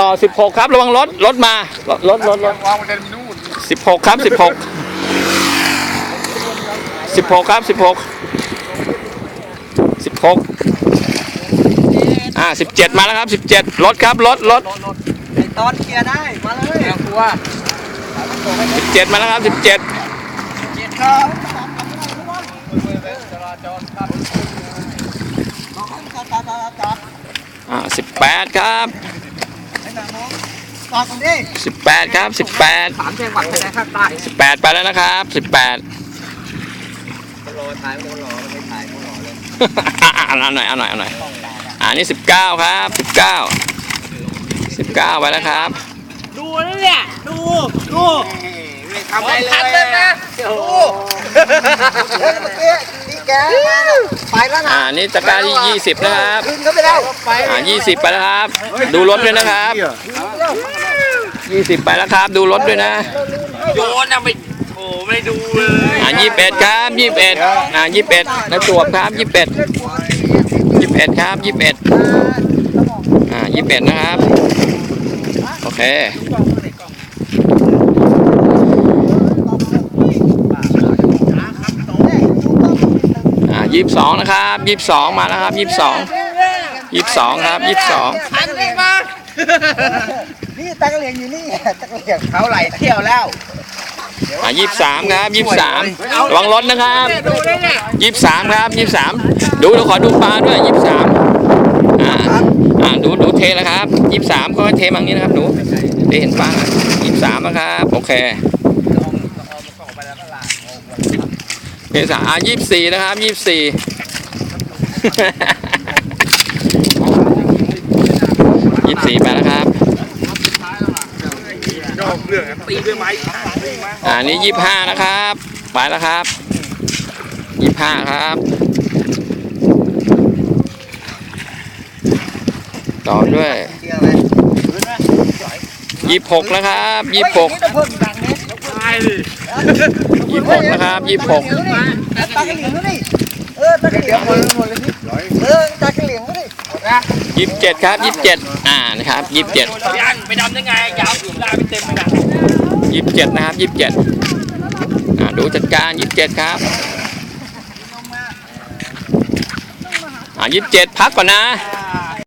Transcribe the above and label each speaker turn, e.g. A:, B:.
A: ต่อ16ครับระวังรถรถมารถรถรถรถ
B: วางมันเดินนู่น
A: 16ครับ16 16ครับ16 16อ่า17มาแล้วครับ17รถครับรถรถ
C: ไอตอนเคลียร์ได้ มาเลย
B: เดี๋ยวกลัว
A: 17มาแล้วครับ17
C: เจ็ดครับ
B: จราจรครับ
A: อ่า18ครับ
C: ตอนตรงนี้
A: 18ครับ18
C: สามจังหวัดชายแดนภาคใต้
A: 18ไปแล้วนะครับ18
C: รอถ่ายไม่รอไม่ถ่ายไม่รอเลย
A: อะอะเอาหน่อยเอาหน่อยเอาหน่อยอ่านี่19ครับ19 19ไปแล้วครับ
C: ดูนี่เนี่ยดูดูไม่ทำอะไรเลยนะโอ้โหเฮ้ยเมื่อกี้นี่แกมาน่ะไปแล้วนะ
A: อ่านี่ตะกร้าที่20นะครับ
C: ขึ้นเขาไปแล้วไป
A: อ่า20ไปแล้วครับ ดูรถด้วยนะครับ ยี่สิบไปแล้วครับ ดูรถด้วยนะ
B: โยนอาไปโอ้ไม่ดูเลย
A: อ่ายี่สิบดครับยี่สิบเอ็ดอ่ายี่สิบเอ็ดนะจวบครับยี่สิบดยี่สิบดครับยี่สิบอ็ดอ่ายี่สิบดนะครับ โอเคยี่สิบสองนะครับยี่สิบสองมาแล้วครับยี่สิบสองยี่สิบส
C: องครับยี่สิบสอง ตะกะเหลียงอยู่นี่ตะกะเหลียงเขาไหลเที่ยวแล้ว
A: อ่า23ครับ23ระวังรถนะครับ
B: ดูได้เนี่ย
A: ยี่สิบสามครับยี่สิบสามดูเราขอดูปลาด้วยยี่สิบสามอ่าอ่าดูดูเทแล้วครับยี่สิบสามก็เทมังนี้นะครับหนูได้เห็นปลายี่สิบสามนะครับโอเคเทสามอ่ายี่สิบสี่นะครับยี่สิบสี่ยี่สิบสี่ไปแล้วครับ
B: ยอก เรื่องตีด้วยไม้
A: อ่านี่ยี่สิบห้านะครับไปแล้วครับยี่สิบห้าครับ ต่อด้วย
C: เที่ยวไหม
A: ยี่สิบหกนะครับยี่สิบหก
C: เฮ้ยนี่จะเพิ่มดังเนี่ย
B: ตายดิ
A: ยี่สิบหกนะครับยี่สิบหก
C: เหลียงดูดิเออตะกะเหลียงหมด
A: ยี่สิบเจ็ดครับยี่สิบเจ็ดอ่านะครับยี่สิบเจ็ด
B: ยันไปดำได้ไงยาวถึงได้ไปเต็มไปนะ
A: ยี่สิบเจ็ดนะครับยี่สิบเจ็ดอ่าดูจัดการยี่สิบเจ็ดครับอ่ายี่สิบเจ็ดพักก่อนนะ